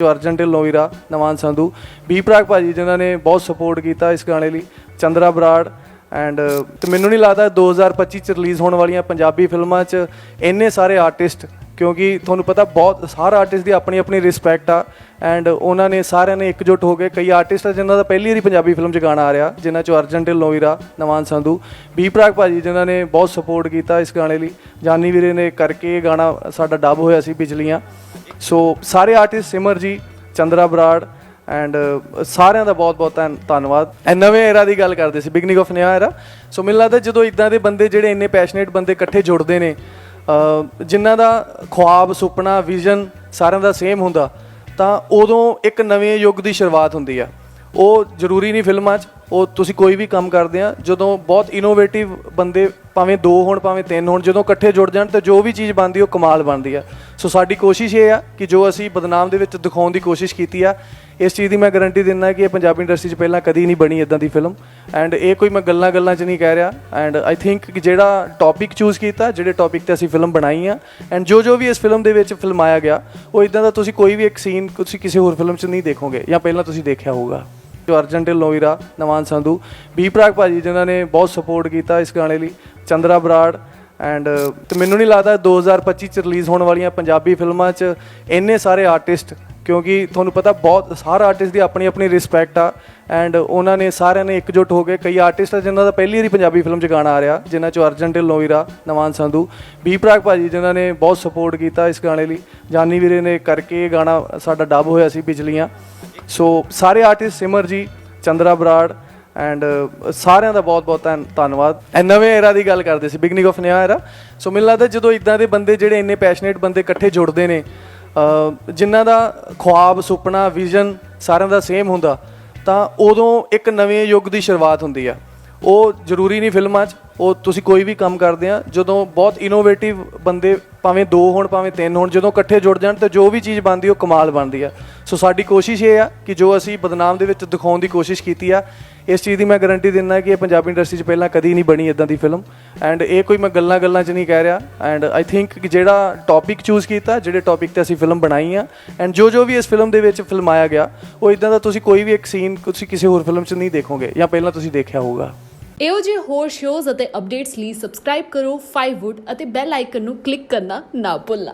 ਜੋ ਅਰਜਨ ਢਿੱਲੋਂ ਵੀਰਾ, ਨਵਾਨ ਸੰਧੂ ਬੀ ਪ੍ਰਾਗ ਭਾਜੀ, ਜਿਨ੍ਹਾਂ ਨੇ ਬਹੁਤ ਸਪੋਰਟ ਕੀਤਾ ਇਸ ਗਾਣੇ ਲਈ, ਚੰਦਰਾ ਬਰਾੜ ਐਂਡ ਤੇ ਮੈਨੂੰ ਨਹੀਂ ਲੱਗਦਾ 2025 ਚ ਰਿਲੀਜ਼ ਹੋਣ ਵਾਲੀਆਂ ਪੰਜਾਬੀ ਫਿਲਮਾਂ ਚ ਇੰਨੇ ਸਾਰੇ ਆਰਟਿਸਟ ਕਿਉਂਕਿ ਤੁਹਾਨੂੰ ਪਤਾ ਬਹੁਤ, ਹਰ ਆਰਟਿਸਟ ਦੀ ਆਪਣੀ ਆਪਣੀ ਰਿਸਪੈਕਟ ਆ ਐਂਡ ਉਹਨਾਂ ਨੇ ਸਾਰਿਆਂ ਨੇ ਇਕਜੁੱਟ ਹੋ ਕੇ ਕਈ ਆਰਟਿਸਟ ਆ ਜਿਨ੍ਹਾਂ ਦਾ ਪਹਿਲੀ ਵਾਰੀ ਪੰਜਾਬੀ ਫਿਲਮ 'ਚ ਗਾਣਾ ਆ ਰਿਹਾ, ਜਿਨ੍ਹਾਂ 'ਚੋਂ ਅਰਜਨ ਢਿੱਲੋਂ ਵੀਰਾ, ਨਵਾਨ ਸੰਧੂ ਬੀ ਪ੍ਰਾਗ ਭਾਜੀ, ਜਿਨ੍ਹਾਂ ਨੇ ਬਹੁਤ ਸਪੋਰਟ ਕੀਤਾ ਇਸ ਗਾਣੇ ਲਈ, ਜਾਨੀ ਵੀਰੇ ਨੇ ਕਰਕੇ ਇਹ ਗਾਣਾ ਸਾਡਾ ਡੱਬ ਹੋਇਆ ਸੀ ਬਿਜਲੀਆਂ ਸੋ ਸਾਰੇ ਆਰਟਿਸਟ ਸਿਮਰ ਜੀ, ਚੰਦਰਾ ਬਰਾੜ ਐਂਡ ਸਾਰਿਆਂ ਦਾ ਬਹੁਤ-ਬਹੁਤ ਧੰਨ- ਧੰਨਵਾਦ। ਇਹ ਨਵੇਂ ਏਰਾ ਦੀ ਗੱਲ ਕਰਦੇ ਸੀ ਬਿਗਨਿੰਗ ਆਫ ਨਿਆ ਏਰਾ ਸੋ ਮੈਨੂੰ ਲੱਗਦਾ ਜਦੋਂ ਇਦਾਂ ਦੇ ਬੰਦੇ ਜਿਹੜੇ ਇੰਨੇ ਪੈਸ਼ਨੇਟ ਬੰਦੇ ਇਕੱਠੇ ਜੁੜਦੇ ਨੇ ਅਹ ਜਿਨ੍ਹਾਂ ਦਾ ਖੁਆਬ, ਸੁਪਨਾ ਵਿਜ਼ਨ ਸਾਰਿਆਂ ਦਾ ਸੇਮ ਹੁੰਦਾ, ਤਾਂ ਉਦੋਂ ਇੱਕ ਨਵੇਂ ਯੁੱਗ ਦੀ ਸ਼ੁਰੂਆਤ ਹੁੰਦੀ ਆ। ਉਹ ਜ਼ਰੂਰੀ ਨਹੀਂ ਫਿਲਮਾਂ 'ਚ ਉਹ ਤੁਸੀਂ ਕੋਈ ਵੀ ਕੰਮ ਕਰਦੇ ਆ, ਜਦੋਂ ਬਹੁਤ ਇਨੋਵੇਟਿਵ ਬੰਦੇ ਭਾਵੇਂ ਦੋ ਹੋਣ, ਭਾਵੇਂ ਤਿੰਨ ਹੋਣ, ਜਦੋਂ ਇਕੱਠੇ ਜੁੜ ਜਾਣ ਤਾਂ ਜੋ ਵੀ ਚੀਜ਼ ਬਣਦੀ ਉਹ ਕਮਾਲ ਬਣਦੀ ਆ। ਸੋ ਸਾਡੀ ਕੋਸ਼ਿਸ਼ ਇਹ ਆ ਕਿ ਜੋ ਅਸੀਂ ਬਦਨਾਮ ਦੇ ਵਿੱਚ ਦਿਖਾਉਣ ਦੀ ਕੋਸ਼ਿਸ਼ ਕੀਤੀ ਆ, ਇਸ ਚੀਜ਼ ਦੀ ਮੈਂ ਗਾਰੰਟੀ ਦਿੰਦਾ ਕਿ ਇਹ ਪੰਜਾਬੀ ਇੰਡਸਟਰੀ 'ਚ ਪਹਿਲਾਂ ਕਦੀ ਨਹੀਂ ਬਣੀ ਇਦਾਂ ਦੀ ਫਿਲਮ ਐਂਡ ਇਹ ਕੋਈ ਮੈਂ ਗੱਲਾਂ ਗੱਲਾਂ 'ਚ ਨਹੀਂ ਕਹਿ ਰਿਹਾ। ਐਂਡ ਆਈ ਥਿੰਕ ਕਿ ਜਿਹੜਾ ਟੌਪਿਕ ਚੂਜ਼ ਕੀਤਾ, ਜਿਹੜੇ ਟੌਪਿਕ ਤੇ ਅਸੀਂ ਫਿਲਮ ਬਣਾਈ ਆ ਐਂਡ ਜੋ ਜੋ ਵੀ ਇਸ ਫਿਲਮ ਦੇ ਵਿੱਚ ਫਿਲਮਾਇਆ ਗਿਆ, ਉਹ ਇਦਾਂ ਦਾ ਤੁਸੀਂ ਕੋਈ ਵੀ ਇੱਕ ਸੀਨ ਤੁਸੀਂ ਕਿਸੇ ਹੋਰ ਫਿਲਮ 'ਚ ਨਹੀਂ ਦੇਖੋਗੇ, ਜਾਂ ਪਹਿਲਾਂ ਤੁਸੀਂ ਦੇਖਿਆ ਹੋਊਗਾ। ਜੋ ਅਰਜਨ ਢਿੱਲੋਂ ਵੀਰਾ ਨਵਾਨ ਸੰਧੂ। ਬੀ ਪ੍ਰਾਗ ਭਾਜੀ ਜਿਨ੍ਹਾਂ ਨੇ ਬਹੁਤ ਸਪੋਰਟ ਕੀਤਾ ਇਸ ਗਾਣੇ ਲਈ, ਚੰਦਰਾ ਬਰਾੜ ਐਂਡ ਤੇ ਮੈਨੂੰ ਨਹੀਂ ਲੱਗਦਾ 2025 ਚ ਰਿਲੀਜ਼ ਹੋਣ ਵਾਲੀਆਂ ਪੰਜਾਬੀ ਫਿਲਮਾਂ 'ਚ ਇੰਨੇ ਸਾਰੇ ਆਰਟਿਸਟ ਕਿਉਂਕਿ ਤੁਹਾਨੂੰ ਪਤਾ ਬਹੁਤ, ਹਰ ਆਰਟਿਸਟ ਦੀ ਆਪਣੀ ਆਪਣੀ ਰਿਸਪੈਕਟ ਆ ਐਂਡ ਉਹਨਾਂ ਨੇ ਸਾਰਿਆਂ ਨੇ ਇਕਜੁੱਟ ਹੋ ਕੇ ਕਈ ਆਰਟਿਸਟ ਆ ਜਿਨ੍ਹਾਂ ਦਾ ਪਹਿਲੀ ਵਾਰੀ ਪੰਜਾਬੀ ਫਿਲਮ 'ਚ ਗਾਣਾ ਆ ਰਿਹਾ, ਜਿਨ੍ਹਾਂ 'ਚੋਂ ਅਰਜਨ ਢਿੱਲੋਂ ਵੀਰਾ ਨਵਾਨ ਸੰਧੂ। ਬੀ ਪ੍ਰਾਗ ਭਾਜੀ ਜਿਨ੍ਹਾਂ ਨੇ ਬਹੁਤ ਸਪੋਰਟ ਕੀਤਾ ਇਸ ਗਾਣੇ ਲਈ, ਜਾਨੀ ਵੀਰੇ ਨੇ ਕਰਕੇ ਇਹ ਗਾਣਾ ਸਾਡਾ ਡੱਬ ਹੋਇਆ ਸੀ ਬਿਜਲੀਆਂ ਸੋ ਸਾਰੇ ਆਰਟਿਸਟ ਸਿਮਰ ਜੀ, ਚੰਦਰਾ ਬਰਾੜ ਐਂਡ ਸਾਰਿਆਂ ਦਾ ਬਹੁਤ-ਬਹੁਤ ਧੰਨ- ਧੰਨਵਾਦ। ਇਹ ਨਵੇਂ ਏਰਾ ਦੀ ਗੱਲ ਕਰਦੇ ਸੀ ਬਿਗਨਿੰਗ ਆਫ ਨਿਆ ਏਰਾ ਸੋ ਮੈਨੂੰ ਲੱਗਦਾ ਜਦੋਂ ਇਦਾਂ ਦੇ ਬੰਦੇ ਜਿਹੜੇ ਇੰਨੇ ਪੈਸ਼ਨੇਟ ਬੰਦੇ ਇਕੱਠੇ ਜੁੜਦੇ ਨੇ ਅਹ ਜਿਨ੍ਹਾਂ ਦਾ ਖੁਆਬ, ਸੁਪਨਾ ਵਿਜ਼ਨ ਸਾਰਿਆਂ ਦਾ ਸੇਮ ਹੁੰਦਾ, ਤਾਂ ਉਦੋਂ ਇੱਕ ਨਵੇਂ ਯੁੱਗ ਦੀ ਸ਼ੁਰੂਆਤ ਹੁੰਦੀ ਆ। ਉਹ ਜ਼ਰੂਰੀ ਨਹੀਂ ਫਿਲਮਾਂ 'ਚ, ਉਹ ਤੁਸੀਂ ਕੋਈ ਵੀ ਕੰਮ ਕਰਦੇ ਆ, ਜਦੋਂ ਬਹੁਤ ਇਨੋਵੇਟਿਵ ਬੰਦੇ ਭਾਵੇਂ ਦੋ ਹੋਣ, ਭਾਵੇਂ ਤਿੰਨ ਹੋਣ, ਜਦੋਂ ਇਕੱਠੇ ਜੁੜ ਜਾਣ ਤਾਂ ਜੋ ਵੀ ਚੀਜ਼ ਬਣਦੀ ਉਹ ਕਮਾਲ ਬਣਦੀ ਆ। ਸੋ ਸਾਡੀ ਕੋਸ਼ਿਸ਼ ਇਹ ਆ ਕਿ ਜੋ ਅਸੀਂ ਬਦਨਾਮ ਦੇ ਵਿੱਚ ਦਿਖਾਉਣ ਦੀ ਕੋਸ਼ਿਸ਼ ਕੀਤੀ ਆ, ਇਸ ਚੀਜ਼ ਦੀ ਮੈਂ ਗਾਰੰਟੀ ਦਿੰਦਾ ਕਿ ਇਹ ਪੰਜਾਬੀ ਇੰਡਸਟਰੀ 'ਚ ਪਹਿਲਾਂ ਕਦੀ ਨਹੀਂ ਬਣੀ ਇਦਾਂ ਦੀ ਫਿਲਮ ਐਂਡ ਇਹ ਕੋਈ ਮੈਂ ਗੱਲਾਂ ਗੱਲਾਂ 'ਚ ਨਹੀਂ ਕਹਿ ਰਿਹਾ। ਐਂਡ ਆਈ ਥਿੰਕ ਕਿ ਜਿਹੜਾ ਟੌਪਿਕ ਚੂਜ਼ ਕੀਤਾ, ਜਿਹੜੇ ਟੌਪਿਕ ਤੇ ਅਸੀਂ ਫਿਲਮ ਬਣਾਈ ਆ ਐਂਡ ਜੋ ਜੋ ਵੀ ਇਸ ਫਿਲਮ ਦੇ ਵਿੱਚ ਫਿਲਮਾਇਆ ਗਿਆ, ਉਹ ਇਦਾਂ ਦਾ ਤੁਸੀਂ ਕੋਈ ਵੀ ਇੱਕ ਸੀਨ ਤੁਸੀਂ ਕਿਸੇ ਹੋਰ ਫਿਲਮ 'ਚ ਨਹੀਂ ਦੇਖੋਗੇ ਜਾਂ ਪਹਿਲਾਂ ਤੁਸੀਂ ਦੇਖਿਆ ਹੋਊਗਾ। ਇਹੋ ਜਿਹੇ ਹੋਰ ਸ਼ੋਜ਼ ਅਤੇ ਅਪਡੇਟਸ ਲਈ ਸਬਸਕ੍ਰਾਈਬ ਕਰੋ 5wood ਅਤੇ ਬੈਲ ਆਈਕਨ ਨੂੰ ਕਲਿੱਕ ਕਰਨਾ ਨਾ ਭੁੱਲਣਾ।